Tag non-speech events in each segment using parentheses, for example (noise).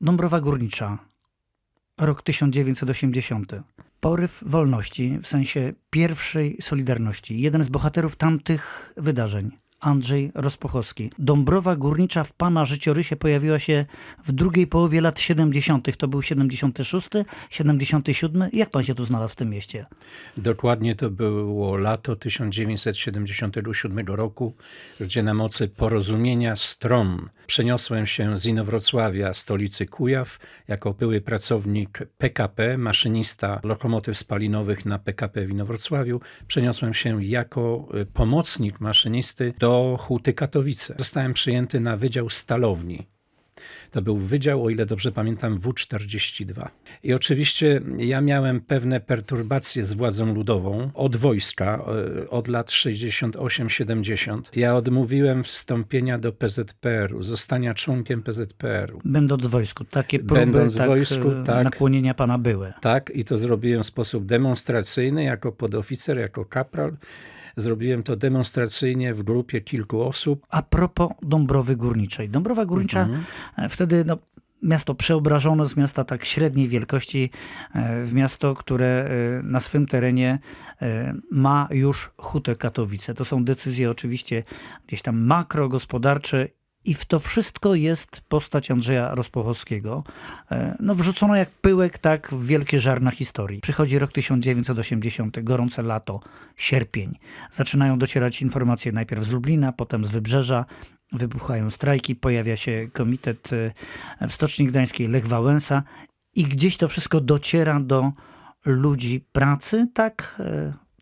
Dąbrowa Górnicza, rok 1980. Poryw wolności, w sensie pierwszej Solidarności. Jeden z bohaterów tamtych wydarzeń. Andrzej Rozpochowski. Dąbrowa Górnicza w pana życiorysie pojawiła się w drugiej połowie lat 70. To był 76, 77. Jak pan się tu znalazł w tym mieście? Dokładnie to było lato 1977 roku, gdzie na mocy porozumienia stron przeniosłem się z Inowrocławia, stolicy Kujaw, jako były pracownik PKP, maszynista lokomotyw spalinowych na PKP w Inowrocławiu. Przeniosłem się jako y, pomocnik maszynisty do Huty Katowice. Zostałem przyjęty na Wydział Stalowni. To był wydział, o ile dobrze pamiętam, W42. I oczywiście ja miałem pewne perturbacje z władzą ludową od wojska, e, od lat 68-70. Ja odmówiłem wstąpienia do PZPR-u, zostania członkiem PZPR-u. Będąc w wojsku, takie próby Będąc w tak, wojsku, e, tak. nakłonienia pana były. Tak, i to zrobiłem w sposób demonstracyjny, jako podoficer, jako kapral. Zrobiłem to demonstracyjnie w grupie kilku osób. A propos Dąbrowy Górniczej. Dąbrowa Górnicza Mhm. e, wtedy no, miasto przeobrażono z miasta tak średniej wielkości e, w miasto, które e, na swym terenie ma już hutę Katowice. To są decyzje oczywiście gdzieś tam makrogospodarcze i w to wszystko jest postać Andrzeja Rozpochowskiego. E, No, wrzucono jak pyłek, tak w wielkie żarna historii. Przychodzi rok 1980, gorące lato, sierpień. Zaczynają docierać informacje najpierw z Lublina, potem z Wybrzeża. Wybuchają strajki, pojawia się komitet e, w Stoczni Gdańskiej Lech Wałęsa i gdzieś to wszystko dociera do ludzi pracy, tak?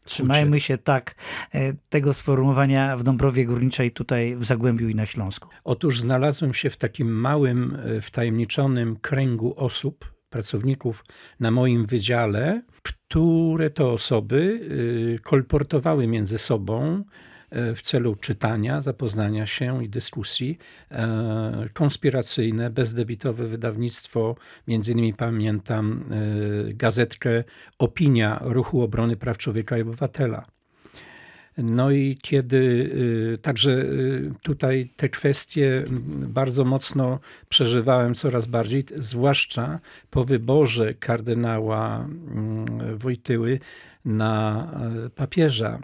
E, Trzymajmy się tak e, tego sformułowania w Dąbrowie Górniczej tutaj w Zagłębiu i na Śląsku. Otóż znalazłem się w takim małym, e, wtajemniczonym kręgu osób, pracowników na moim wydziale, które to osoby y, kolportowały między sobą e, w celu czytania, zapoznania się i dyskusji. E, Konspiracyjne, bezdebitowe wydawnictwo, między innymi pamiętam e, gazetkę Opinia Ruchu Obrony Praw Człowieka i Obywatela. No i kiedy także tutaj te kwestie bardzo mocno przeżywałem coraz bardziej, zwłaszcza po wyborze kardynała Wojtyły na e, papieża.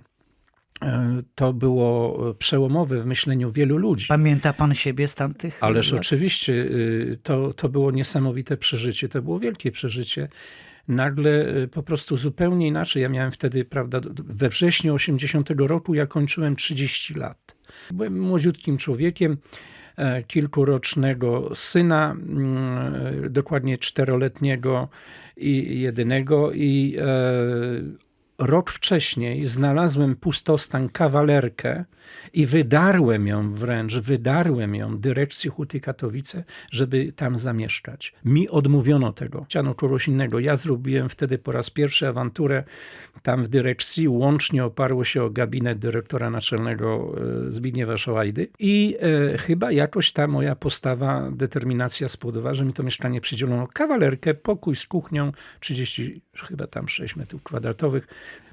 E, To było przełomowe w myśleniu wielu ludzi. Pamięta pan siebie z tamtych Ależ lat? oczywiście y, to, to było niesamowite przeżycie, to było wielkie przeżycie. Nagle y, po prostu zupełnie inaczej. Ja miałem wtedy, prawda, we wrześniu 80 roku ja kończyłem 30 lat. Byłem młodziutkim człowiekiem, e, kilkurocznego syna, mm, e, dokładnie czteroletniego i jedynego i e, rok wcześniej znalazłem pustostan kawalerkę i wydarłem ją wręcz, wydarłem ją dyrekcji Huty Katowice, żeby tam zamieszkać. Mi odmówiono tego. Chciano kogoś innego. Ja zrobiłem wtedy po raz pierwszy awanturę tam w dyrekcji. Łącznie oparło się o gabinet dyrektora naczelnego e, Zbigniewa Szałajdy i e, chyba jakoś ta moja postawa, determinacja spowodowała, że mi to mieszkanie przydzielono kawalerkę, pokój z kuchnią, 30 chyba tam 6 metrów kwadratowych.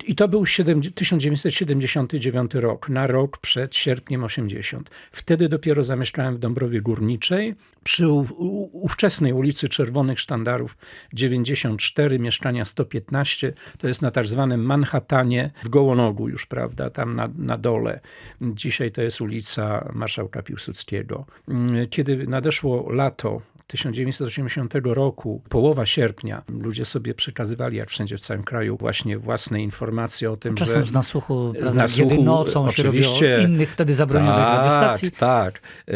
I to był 7, 1979 rok, na rok przed sierpniem 80. Wtedy dopiero zamieszkałem w Dąbrowie Górniczej, przy ówczesnej ulicy Czerwonych Sztandarów 94, mieszkania 115. To jest na tak zwanym Manhattanie w Gołonogu już, prawda, tam na, na dole. Dzisiaj to jest ulica Marszałka Piłsudskiego. Kiedy nadeszło lato 1980 roku, połowa sierpnia, ludzie sobie przekazywali, jak wszędzie w całym kraju, właśnie własne informacje o tym, Czasem że... z nasłuchu, z nasłuchu, kiedy nocą oczywiście. się robiło innych wtedy zabronionych radiostacji. Tak, tak. E,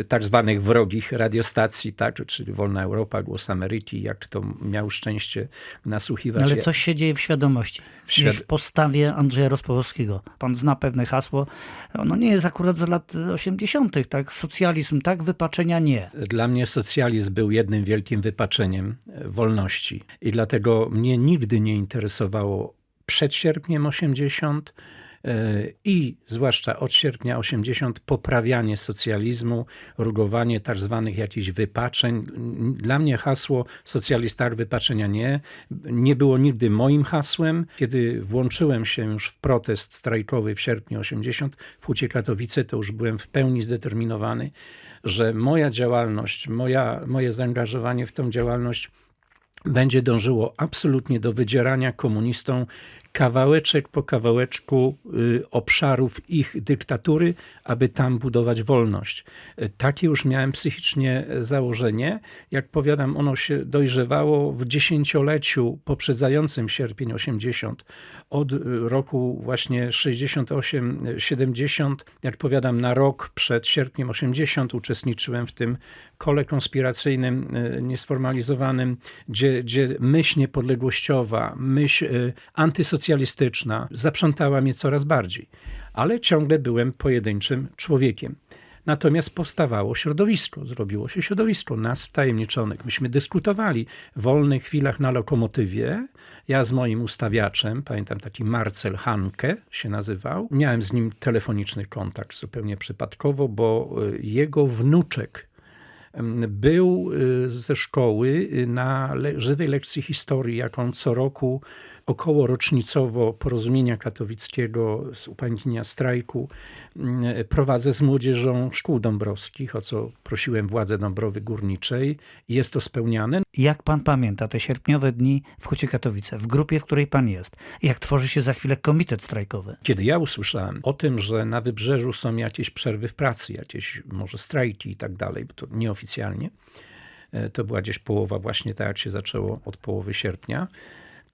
e, tak zwanych wrogich radiostacji, tak, czyli Wolna Europa, Głos Ameryki, jak to miał szczęście nasłuchiwać. No Ale coś się dzieje w świadomości, W świad- w postawie Andrzeja Rozpochowskiego. Pan zna pewne hasło. Ono nie jest akurat z lat 80., tak? Socjalizm tak, wypaczenia nie. Dla mnie socjalizm był jednym wielkim wypaczeniem e, wolności i dlatego mnie nigdy nie interesowało przed sierpniem 80 e, i zwłaszcza od sierpnia 80 poprawianie socjalizmu, rugowanie tak zwanych jakichś wypaczeń. Dla mnie hasło socjalista wypaczenia nie, nie było nigdy moim hasłem. Kiedy włączyłem się już w protest strajkowy w sierpniu 80 w Hucie Katowice, to już byłem w pełni zdeterminowany, że moja działalność, moja, moje zaangażowanie w tą działalność będzie dążyło absolutnie do wydzierania komunistom kawałeczek po kawałeczku y, obszarów ich dyktatury, aby tam budować wolność. Y, Takie już miałem psychicznie założenie. Jak powiadam, ono się dojrzewało w dziesięcioleciu poprzedzającym sierpień 80. Od y, roku właśnie 68-70, jak powiadam, na rok przed sierpniem 80 uczestniczyłem w tym kole konspiracyjnym, y, niesformalizowanym, gdzie, gdzie myśl niepodległościowa, myśl y, antysocjalistyczna zaprzątała mnie coraz bardziej. Ale ciągle byłem pojedynczym człowiekiem. Natomiast powstawało środowisko, zrobiło się środowisko nas wtajemniczonych. Myśmy dyskutowali w wolnych chwilach na lokomotywie. Ja z moim ustawiaczem, pamiętam taki Marcel Hanke się nazywał, miałem z nim telefoniczny kontakt zupełnie przypadkowo, bo y, jego wnuczek był y, ze szkoły y, na żywej lekcji historii, jaką co roku około rocznicowo porozumienia katowickiego z upamiętnienia strajku mm, prowadzę z młodzieżą szkół dąbrowskich, o co prosiłem władze Dąbrowy Górniczej jest to spełniane. Jak pan pamięta te sierpniowe dni w Hucie Katowice, w grupie, w której pan jest? Jak tworzy się za chwilę komitet strajkowy? Kiedy ja usłyszałem o tym, że na wybrzeżu są jakieś przerwy w pracy, jakieś może strajki i tak dalej, bo to nieoficjalnie, e, to była gdzieś połowa właśnie tak jak się zaczęło od połowy sierpnia,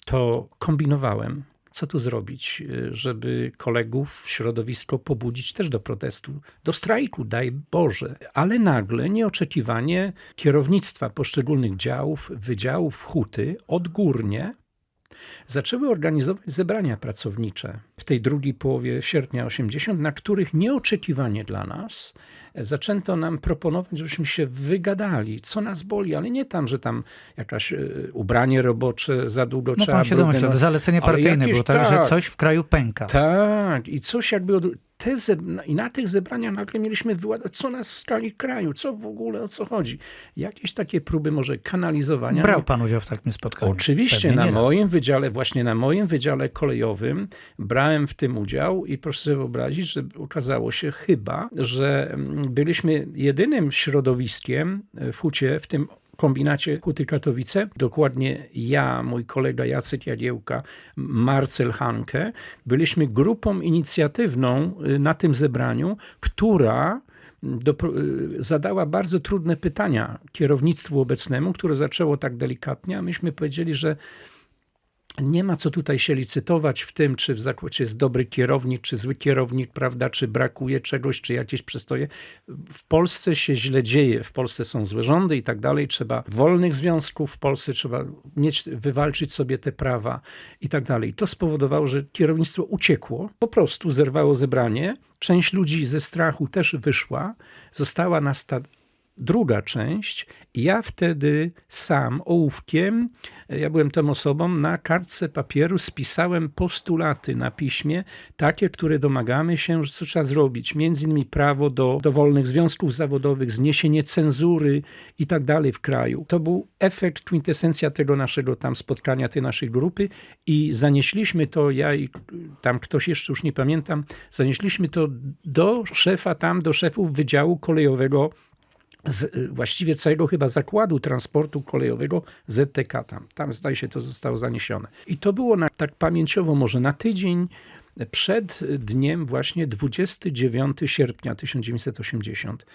to kombinowałem, co tu zrobić, e, żeby kolegów, środowisko pobudzić też do protestu, do strajku, daj Boże. Ale nagle, nieoczekiwanie, kierownictwa poszczególnych działów, wydziałów huty odgórnie zaczęły organizować zebrania pracownicze w tej drugiej połowie sierpnia 80, na których nieoczekiwanie dla nas zaczęto nam proponować, żebyśmy się wygadali, co nas boli, ale nie tam, że tam jakaś e, ubranie robocze za długo No trzeba pan się domyśla, no- zalecenie ale partyjne było, tak, że tak. coś w kraju pęka. tak, i coś jakby. Zeb- I na tych zebraniach nagle mieliśmy wyładować, co nas w skali kraju, co w ogóle, o co chodzi. Jakieś takie próby może kanalizowania. Brał pan udział w takim spotkaniu? Oczywiście, Pewnie na nie raz. moim wydziale, właśnie na moim wydziale kolejowym brałem w tym udział i proszę sobie wyobrazić, że okazało się chyba, że mm, byliśmy jedynym środowiskiem e, w Hucie, w tym kombinacie Huty Katowice, dokładnie ja, mój kolega Jacek Jagiełka, Marcel Hanke, byliśmy grupą inicjatywną y, na tym zebraniu, która do, y, zadała bardzo trudne pytania kierownictwu obecnemu, które zaczęło tak delikatnie, a myśmy powiedzieli, że nie ma co tutaj się licytować w tym, czy w zakładzie jest dobry kierownik, czy zły kierownik, prawda, czy brakuje czegoś, czy jakieś przystoje. W Polsce się źle dzieje, w Polsce są złe rządy i tak dalej, trzeba wolnych związków, w Polsce trzeba mieć, wywalczyć sobie te prawa i tak dalej. To spowodowało, że kierownictwo uciekło, po prostu zerwało zebranie, część ludzi ze strachu też wyszła, została na stad druga część. Ja wtedy sam ołówkiem, ja byłem tą osobą, na kartce papieru spisałem postulaty na piśmie, takie, które domagamy się, że co trzeba zrobić. Między innymi prawo do, do wolnych związków zawodowych, zniesienie cenzury i tak dalej w kraju. To był efekt, kwintesencja tego naszego tam spotkania, tej naszej grupy i zanieśliśmy to, ja i tam ktoś jeszcze, już nie pamiętam, zanieśliśmy to do szefa tam, do szefów Wydziału Kolejowego z y, właściwie całego chyba zakładu transportu kolejowego ZTK tam. Tam zdaje się to zostało zaniesione. I to było na, tak pamięciowo może na tydzień przed dniem właśnie 29 sierpnia 1980.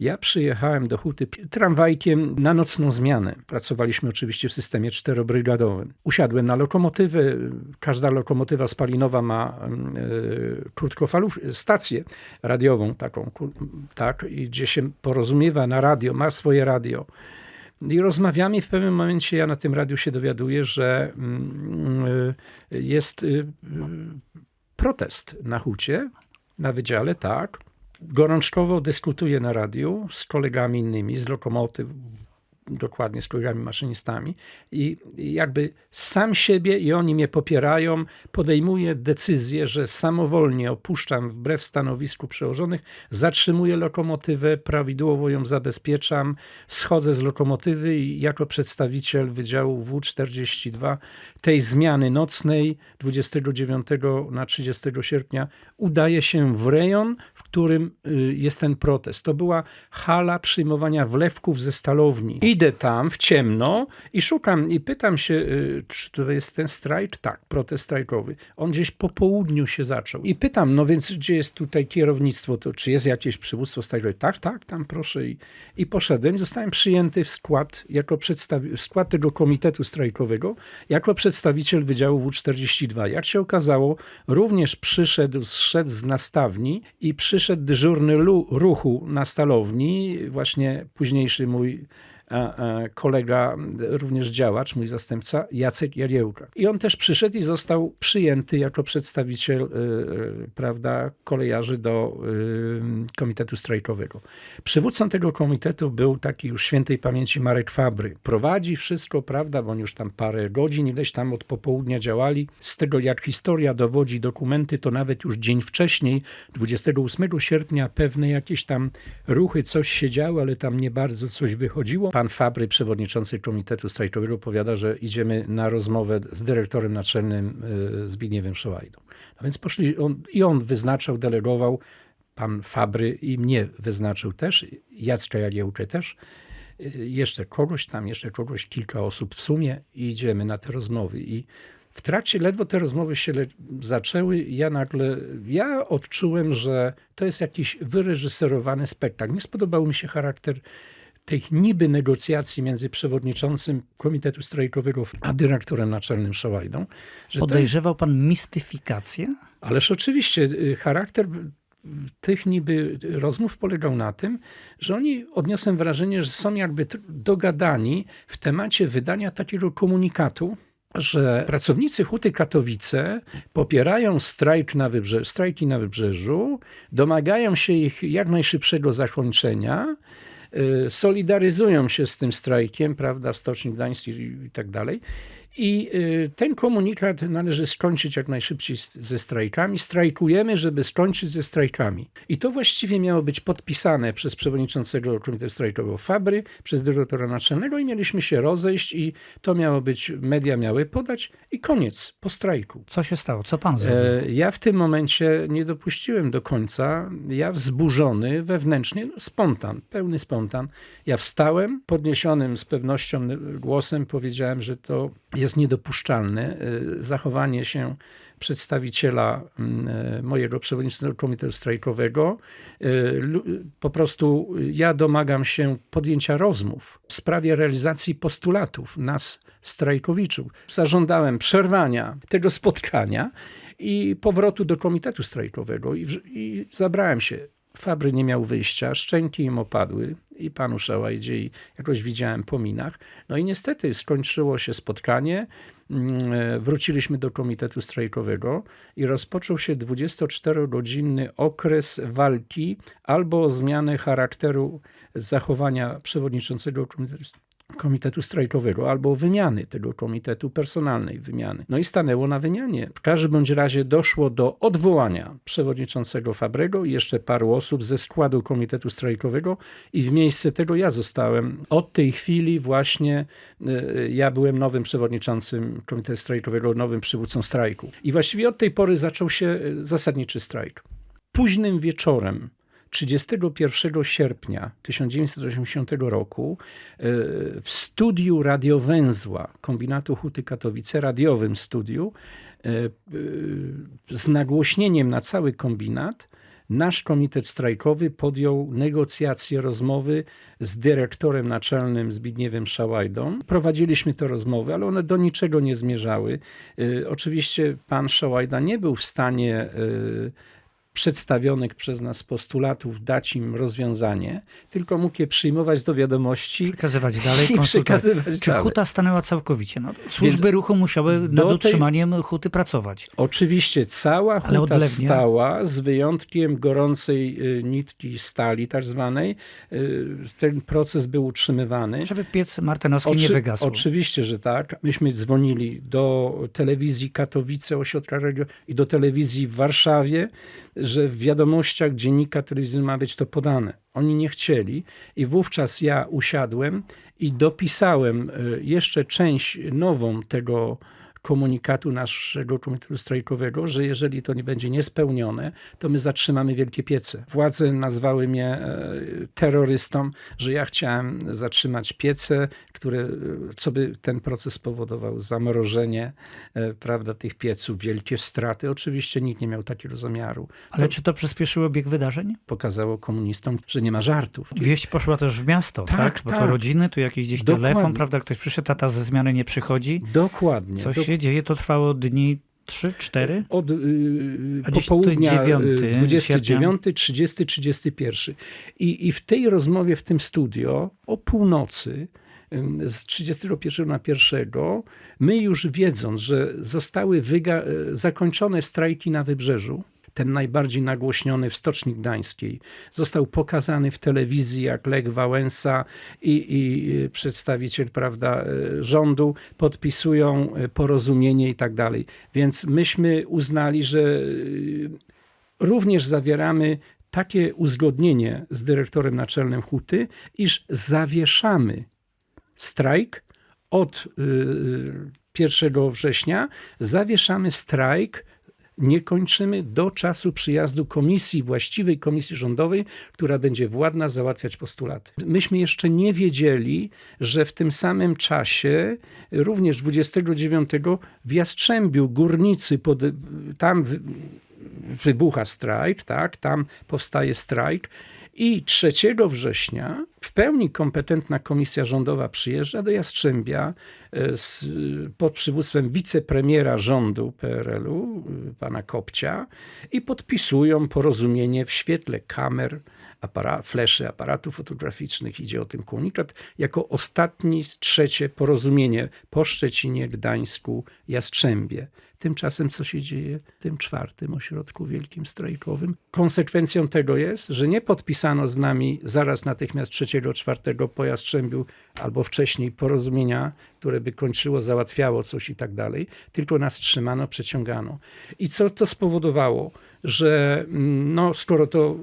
Ja przyjechałem do Huty tramwajkiem na nocną zmianę. Pracowaliśmy oczywiście w systemie czterobrygadowym. Usiadłem na lokomotywę. Każda lokomotywa spalinowa ma e, krótkofalów, stację radiową taką, tak, gdzie się porozumiewa na radio, ma swoje radio. I rozmawiamy i w pewnym momencie ja na tym radiu się dowiaduję, że mm, y, jest y, y, protest na hucie, na wydziale, tak. Gorączkowo dyskutuję na radiu z kolegami innymi, z lokomotyw, dokładnie z kolegami maszynistami i i jakby sam siebie i oni mnie popierają, podejmuję decyzję, że samowolnie opuszczam wbrew stanowisku przełożonych, zatrzymuję lokomotywę, prawidłowo ją zabezpieczam, schodzę z lokomotywy i jako przedstawiciel Wydziału W42 tej zmiany nocnej 29 na 30 sierpnia udaje się w rejon, w którym y, jest ten protest. To była hala przyjmowania wlewków ze stalowni. Idę tam w ciemno i szukam i pytam się, y, czy to jest ten strajk? Tak, protest strajkowy. On gdzieś po południu się zaczął. I pytam, no więc gdzie jest tutaj kierownictwo? To, czy jest jakieś przywództwo strajkowe? Tak, tak, tam proszę. I, i poszedłem. Zostałem przyjęty w skład, jako przedstawi- w skład tego komitetu strajkowego, jako przedstawiciel Wydziału W42. Jak się okazało, również przyszedł, zszedł z nastawni i przyszedł dyżurny ruchu na stalowni, właśnie późniejszy mój kolega, również działacz, mój zastępca, Jacek Jariełka. I on też przyszedł i został przyjęty jako przedstawiciel y, y, prawda, kolejarzy do y, komitetu strajkowego. Przywódcą tego komitetu był taki już świętej pamięci Marek Fabry. Prowadzi wszystko, prawda, bo oni już tam parę godzin, ileś tam od popołudnia działali. Z tego jak historia dowodzi dokumenty, to nawet już dzień wcześniej, 28 sierpnia, pewne jakieś tam ruchy, coś się działo, ale tam nie bardzo coś wychodziło. Pan Fabry, przewodniczący komitetu strajkowego, powiada, że idziemy na rozmowę z dyrektorem naczelnym y, Zbigniewem Szołajdą. No więc poszli, on, i on wyznaczał, delegował, pan Fabry i mnie wyznaczył też, Jacka Jagiełkę też, y, jeszcze kogoś tam, jeszcze kogoś, kilka osób w sumie i idziemy na te rozmowy. I w trakcie ledwo te rozmowy się zaczęły, ja nagle, ja odczułem, że to jest jakiś wyreżyserowany spektakl. Nie spodobał mi się charakter tych niby negocjacji między przewodniczącym Komitetu Strajkowego a dyrektorem naczelnym Szałajdą. Podejrzewał pan mistyfikację? ależ oczywiście y, charakter y, tych niby rozmów polegał na tym, że oni odniosłem wrażenie, że są jakby dogadani w temacie wydania takiego komunikatu, że pracownicy Huty Katowice popierają strajk na wybrze- strajki na wybrzeżu, domagają się ich jak najszybszego zakończenia, solidaryzują się z tym strajkiem, prawda, w Stoczni Gdańskiej i tak dalej. I y, ten komunikat należy skończyć jak najszybciej ze strajkami. Strajkujemy, żeby skończyć ze strajkami. I to właściwie miało być podpisane przez przewodniczącego Komitetu Strajkowego Fabry, przez dyrektora naczelnego i mieliśmy się rozejść i to miało być, media miały podać i koniec, po strajku. Co się stało? Co pan zrobił? E, Ja w tym momencie nie dopuściłem do końca. Ja wzburzony wewnętrznie, spontan, pełny spontan. Ja wstałem, podniesionym z pewnością głosem powiedziałem, że to jest niedopuszczalne e, zachowanie się przedstawiciela mm, e, mojego przewodniczącego komitetu strajkowego. Lu- Po prostu ja domagam się podjęcia rozmów w sprawie realizacji postulatów nas, strajkowiczów. Zażądałem przerwania tego spotkania i powrotu do komitetu strajkowego i, i zabrałem się. Fabry nie miał wyjścia, szczęki im opadły i panu Szałajdzie i jakoś widziałem po minach. No i niestety skończyło się spotkanie, Mm, e, wróciliśmy do komitetu strajkowego i rozpoczął się 24-godzinny okres walki albo o zmianę charakteru zachowania przewodniczącego komitetu komitetu strajkowego albo wymiany tego komitetu, personalnej wymiany. No i stanęło na wymianie. W każdym bądź razie doszło do odwołania przewodniczącego Fabrego i jeszcze paru osób ze składu komitetu strajkowego i w miejsce tego ja zostałem. Od tej chwili właśnie e, ja byłem nowym przewodniczącym komitetu strajkowego, nowym przywódcą strajku. I właściwie od tej pory zaczął się e, zasadniczy strajk. Późnym wieczorem 31 sierpnia 1980 roku e, w studiu radiowęzła kombinatu Huty Katowice, radiowym studiu, e, e, z nagłośnieniem na cały kombinat, nasz komitet strajkowy podjął negocjacje, rozmowy z dyrektorem naczelnym Zbigniewem Szałajdą. Prowadziliśmy te rozmowy, ale one do niczego nie zmierzały. Oczywiście pan Szałajda nie był w stanie przedstawionych przez nas postulatów dać im rozwiązanie, tylko mógł je przyjmować do wiadomości Przekazywać (laughs) dalej, i przekazywać Czy dalej. huta stanęła całkowicie? No, służby ruchu musiały nad do tej- utrzymaniem huty pracować. Oczywiście cała huta odlewnie? stała, z wyjątkiem gorącej y, nitki stali tak zwanej. Y, Ten proces był utrzymywany. Żeby piec martenowski nie Oczy- wygasł. Oczywiście, że tak. Myśmy dzwonili do telewizji Katowice, ośrodka radio i do telewizji w Warszawie, że w wiadomościach dziennika telewizyjnego ma być to podane. Oni nie chcieli i wówczas ja usiadłem i dopisałem y, jeszcze część nową tego komunikatu naszego komitetu strajkowego, że jeżeli to nie będzie niespełnione, to my zatrzymamy wielkie piece. Władze nazwały mnie e, terrorystą, że ja chciałem zatrzymać piece, które, e, co by ten proces spowodował zamrożenie e, prawda, tych pieców, wielkie straty. Oczywiście nikt nie miał takiego zamiaru. Ale czy to przyspieszyło bieg wydarzeń? Pokazało komunistom, że nie ma żartów. Wieść poszła też w miasto, tak? Tak, Bo to tak. rodziny, tu jakiś gdzieś Dokładnie. telefon, prawda? Ktoś przyszedł, tata ze zmiany nie przychodzi. Dokładnie. Co Dok- się dzieje? To trwało dni 3, 4? Od y, dziś popołudnia to dziewiąty y, 29, 30, 31. I, I w tej rozmowie w tym studio o północy z 31 na 1, my już wiedząc, że zostały wyga- zakończone strajki na Wybrzeżu, ten najbardziej nagłośniony w Stoczni Gdańskiej, został pokazany w telewizji, jak Lech Wałęsa i, i y, przedstawiciel prawda, y, rządu. Podpisują y, porozumienie i tak dalej. Więc myśmy uznali, że również zawieramy takie uzgodnienie z dyrektorem naczelnym Huty, iż zawieszamy strajk od y, 1 września, zawieszamy strajk nie kończymy do czasu przyjazdu komisji, właściwej komisji rządowej, która będzie władna załatwiać postulaty. Myśmy jeszcze nie wiedzieli, że w tym samym czasie, również 29 w Jastrzębiu górnicy, pod, tam wy- wybucha strajk, tak, tam powstaje strajk. I 3 września w pełni kompetentna komisja rządowa przyjeżdża do Jastrzębia e, z, pod przywództwem wicepremiera rządu PRL-u, y, pana Kopcia, i podpisują porozumienie w świetle kamer, apara, fleszy aparatów fotograficznych. Idzie o tym komunikat, jako ostatni, trzecie porozumienie po Szczecinie, Gdańsku, Jastrzębie. Tymczasem co się dzieje w tym czwartym ośrodku wielkim strajkowym? Konsekwencją tego jest, że nie podpisano z nami zaraz natychmiast trzeciego, czwartego po Jastrzębiu albo wcześniej porozumienia, które by kończyło, załatwiało coś i tak dalej, tylko nas trzymano, przeciągano. I co to spowodowało? Że mm, no, skoro to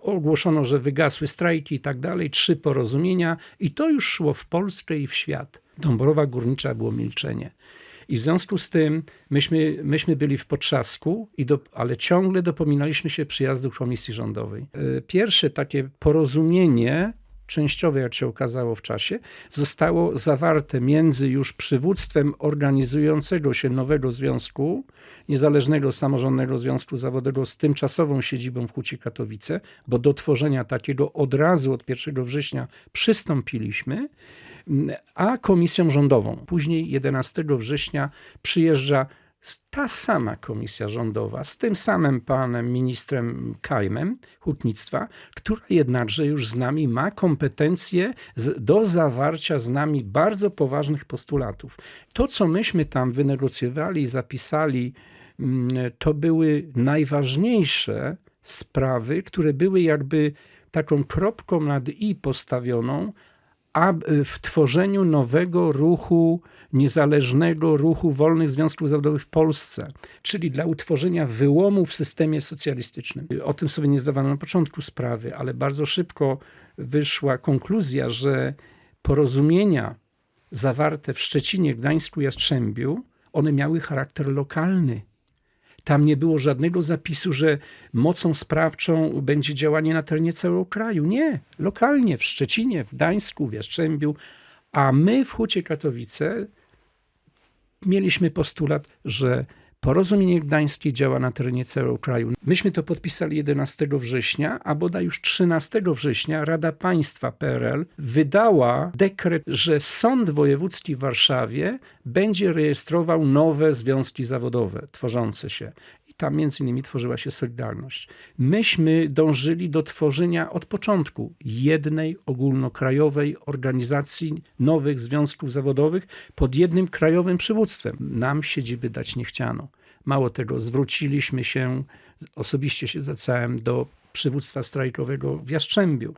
ogłoszono, że wygasły strajki i tak dalej, trzy porozumienia i to już szło w Polskę i w świat. Dąbrowa Górnicza było milczenie. I w związku z tym myśmy, myśmy byli w potrzasku, i do, ale ciągle dopominaliśmy się przyjazdu komisji rządowej. E, Pierwsze takie porozumienie, częściowe jak się okazało w czasie, zostało zawarte między już przywództwem organizującego się nowego związku, Niezależnego Samorządnego Związku Zawodowego z tymczasową siedzibą w Hucie Katowice, bo do tworzenia takiego od razu od 1 września przystąpiliśmy a komisją rządową. Później 11 września przyjeżdża ta sama komisja rządowa z tym samym panem ministrem Kajmem hutnictwa, która jednakże już z nami ma kompetencje do zawarcia z nami bardzo poważnych postulatów. To, co myśmy tam wynegocjowali i zapisali, mm, to były najważniejsze sprawy, które były jakby taką kropką nad i postawioną, w tworzeniu nowego ruchu, niezależnego ruchu wolnych związków zawodowych w Polsce, czyli dla utworzenia wyłomu w systemie socjalistycznym. O tym sobie nie zdawano na początku sprawy, ale bardzo szybko wyszła konkluzja, że porozumienia zawarte w Szczecinie, Gdańsku, Jastrzębiu, one miały charakter lokalny. Tam nie było żadnego zapisu, że mocą sprawczą będzie działanie na terenie całego kraju. Nie, lokalnie w Szczecinie, w Gdańsku, w Jastrzębiu, a my w Hucie Katowice mieliśmy postulat, że porozumienie gdańskie działa na terenie całego kraju. Myśmy to podpisali 11 września, a bodaj już 13 września Rada Państwa PRL wydała dekret, że Sąd Wojewódzki w Warszawie będzie rejestrował nowe związki zawodowe tworzące się. Tam między innymi tworzyła się Solidarność. Myśmy dążyli do tworzenia od początku jednej ogólnokrajowej organizacji nowych związków zawodowych pod jednym krajowym przywództwem. Nam siedziby dać nie chciano. Mało tego, zwróciliśmy się, osobiście się zwracałem do przywództwa strajkowego w Jastrzębiu,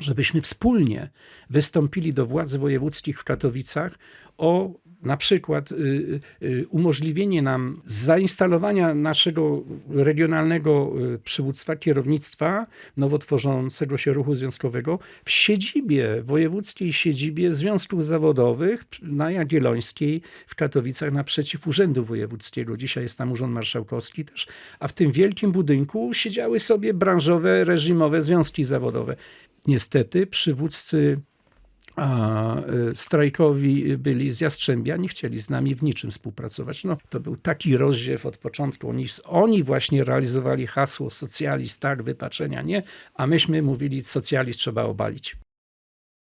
żebyśmy wspólnie wystąpili do władz wojewódzkich w Katowicach o na przykład y, y, umożliwienie nam zainstalowania naszego regionalnego y, przywództwa, kierownictwa nowo tworzącego się ruchu związkowego w siedzibie, wojewódzkiej siedzibie związków zawodowych na Jagiellońskiej w Katowicach naprzeciw Urzędu Wojewódzkiego. Dzisiaj jest tam Urząd Marszałkowski też, a w tym wielkim budynku siedziały sobie branżowe, reżimowe związki zawodowe. Niestety przywódcy a, y, strajkowi byli z Jastrzębia, nie chcieli z nami w niczym współpracować. No, to był taki rozdziew od początku. Oni, oni właśnie realizowali hasło socjalizm, tak, wypaczenia nie, a myśmy mówili socjalizm trzeba obalić.